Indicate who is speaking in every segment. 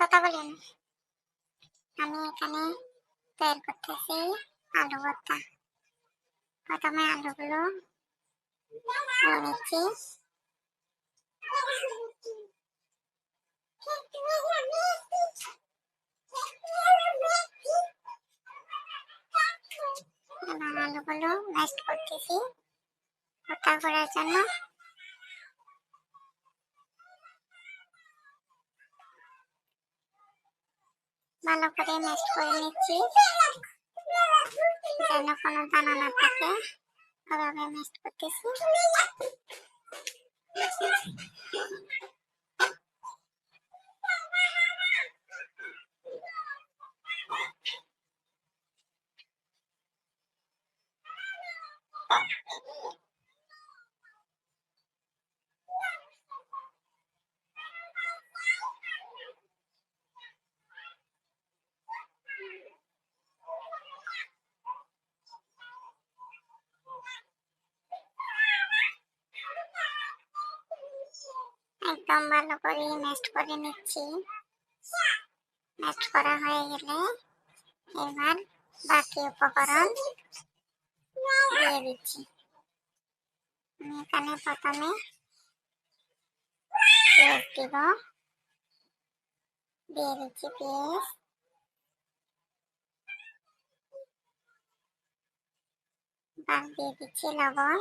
Speaker 1: কথা বলেন। আমি এখানে তৈরি করতেছি আলু ভর্তা। প্রথমে আলুগুলো নিচ্ছি। আলুগুলো ম্যাশ করতেছি। ভর্তা করার জন্য ভালো করে ম্যাশ করে নিচ্ছি যেন কোনো দানা না থাকে ওভাবে ম্যাশ করতেছি একদম ভালো করে ম্যাশ করে নিচ্ছি। ম্যাশ করা হয়ে গেলে এবার বাকি উপকরণ দিয়ে দিচ্ছি। আমি এখানে প্রথমে পেঁয়াজ দিব। দিয়ে দিচ্ছি পেঁয়াজ। দিয়ে দিচ্ছি লবণ।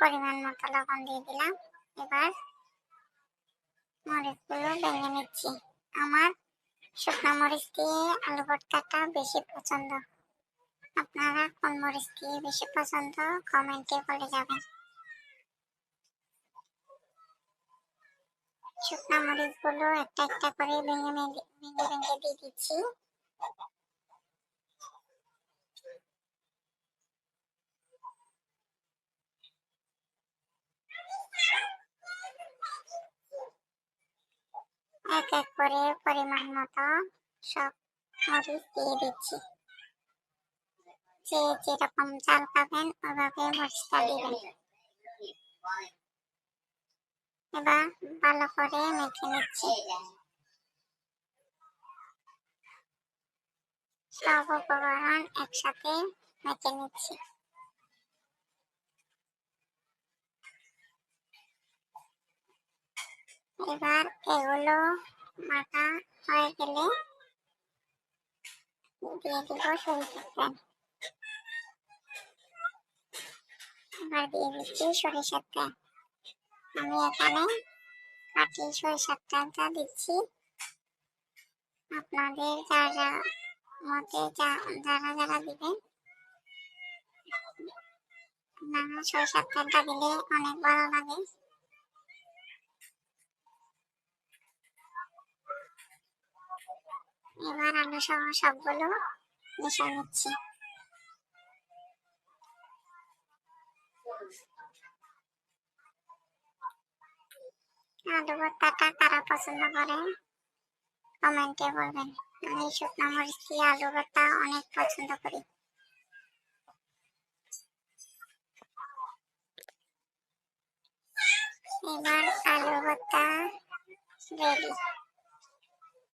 Speaker 1: পরিমাণ মতো লবণ দিয়ে দিলাম। এবার মরিচগুলো ভেঙে নিচ্ছি। আমার শুকনো মরিচ দিয়ে আলু ভর্তাটা বেশি পছন্দ। আপনারা কোন মরিচ দিয়ে বেশি পছন্দ কমেন্টে বলে যাবেন। শুকনো মরিচগুলো একটা একটা করে ভেঙে ভেঙে ভেঙে ভেঙে দিয়ে দিচ্ছি। এক এক করে পরিমাণ মতো সব মরিচ দিয়ে দিচ্ছি। যে যেরকম চাল পাবেন ওভাবে মরিচটা দিবেন। এবার ভালো করে মেখে নিচ্ছি। সব উপকরণ একসাথে মেখে নিচ্ছি। এবার এগুলো মাখা হয়ে গেলে দিয়ে দিব সরিষার তেল। এবার দিয়ে দিচ্ছি সরিষার তেল। আমি এখানে কাটি সরিষার তেলটা দিচ্ছি। আপনাদের যারা মতে যারা যারা দিবেন, আপনারা সরিষার তেলটা দিলে অনেক ভালো লাগে। এবার আলু সহ সবগুলো মিশিয়ে নিচ্ছি। আলু ভর্তাটা কারা পছন্দ করে, কমেন্টে বলবেন। আমি শুকনো মরিচ আলু ভর্তা অনেক পছন্দ করি। এবার আলু ভর্তা রেডি।